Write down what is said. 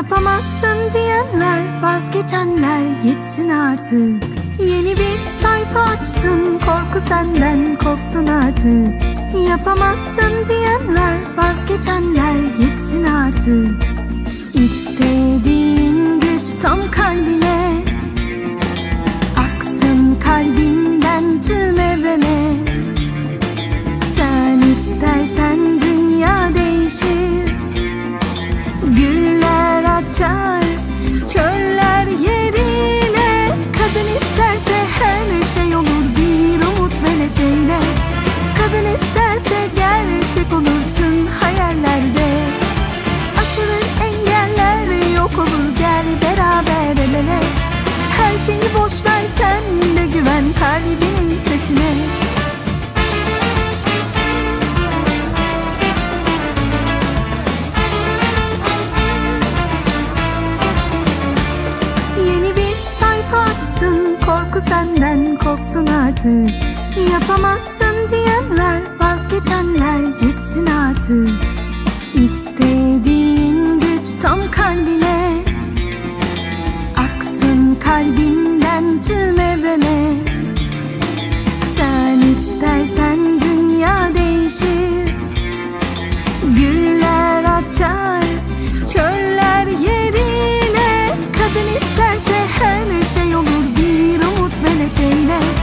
Yapamazsın diyenler vazgeçenler yetsin artık. Yeni bir sayfa açtın korku senden korksun artık. Yapamazsın diyenler vazgeçenler yetsin artık şeyi boş ver sen de güven kalbinin sesine. Yeni bir sayfa açtın korku senden korksun artık. Yapamazsın diyenler vazgeçenler yetsin artık. İstediğin ない